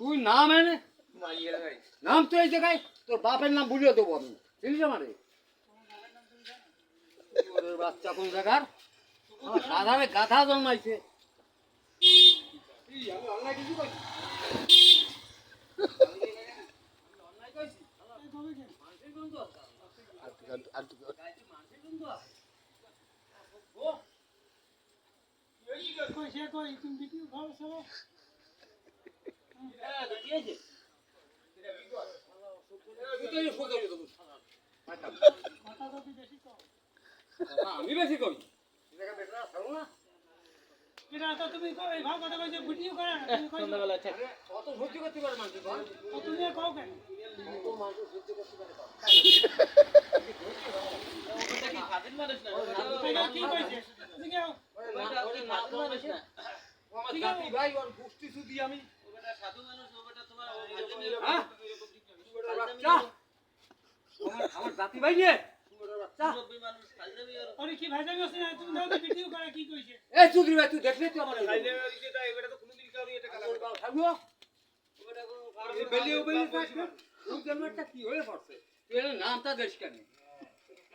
তুই নাম এনে নাম তো এই জায়গায় তোর বাপের নাম ভুলিয়ে দেবো আমি। চিনিস আমারে? বাচ্চা কোন জায়গার? সাধারে গাধা জন্মাইছে। এই, আমি অন্যায় কিছু কইছি? আমি অন্যায় কইছি? মানুষের গন্ধ আছে। গাইতে মানুষের গন্ধ আছে। ও, হ্যাঁ, দেখিয়েছে। তুই তো এই সোজা হয়ে যাব, শালা। মাথা। কথা আমি বেশি কই এই জায়গা বেটা ছাড়ো না সন্ধ্যাবেলা আরে, অত সহ্য করতে পারে মানুষ বল অত মানুষ সহ্য করতে পারে কি খাদিন মানুষ না ওই নাম- ওই নাম- ওই নাম তো মানুষ না ও আমার জাতি ভাই ওর গোষ্ঠী শুধু আমি সাধু মানুষ তোমার হ্যাঁ? আমার জাতি ভাই হয়ে নামটা দেশ কেন?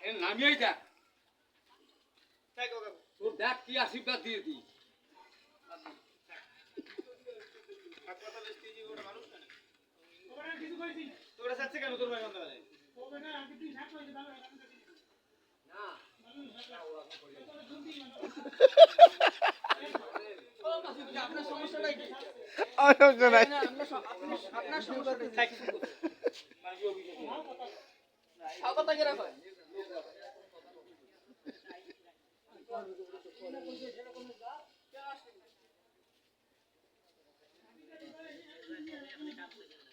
এর নামিয়েই দেখ। তোর দেখ কি আশীর্বাদ দিয়ে দিই আপনার সমস্যাটাই কি সমস্যা নাই না, আপনার স- আপনার- আপনার সমস্যাটাই কি? সব কথা কেরা কয়? আরে ওই তো দাদাই রে মাছি থাকতে হবে বন্ধ কর না আমি যদি আমি-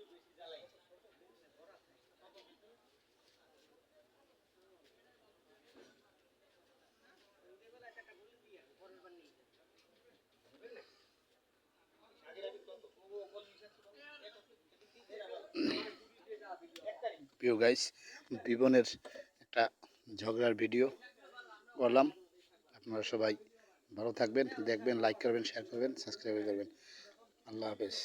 প্রিয় গাইস বিবনের একটা ঝগড়ার ভিডিও করলাম। আপনারা সবাই ভালো থাকবেন, দেখবেন লাইক করবেন শেয়ার করবেন সাবস্ক্রাইব করবেন। আল্লাহ হাফেজ।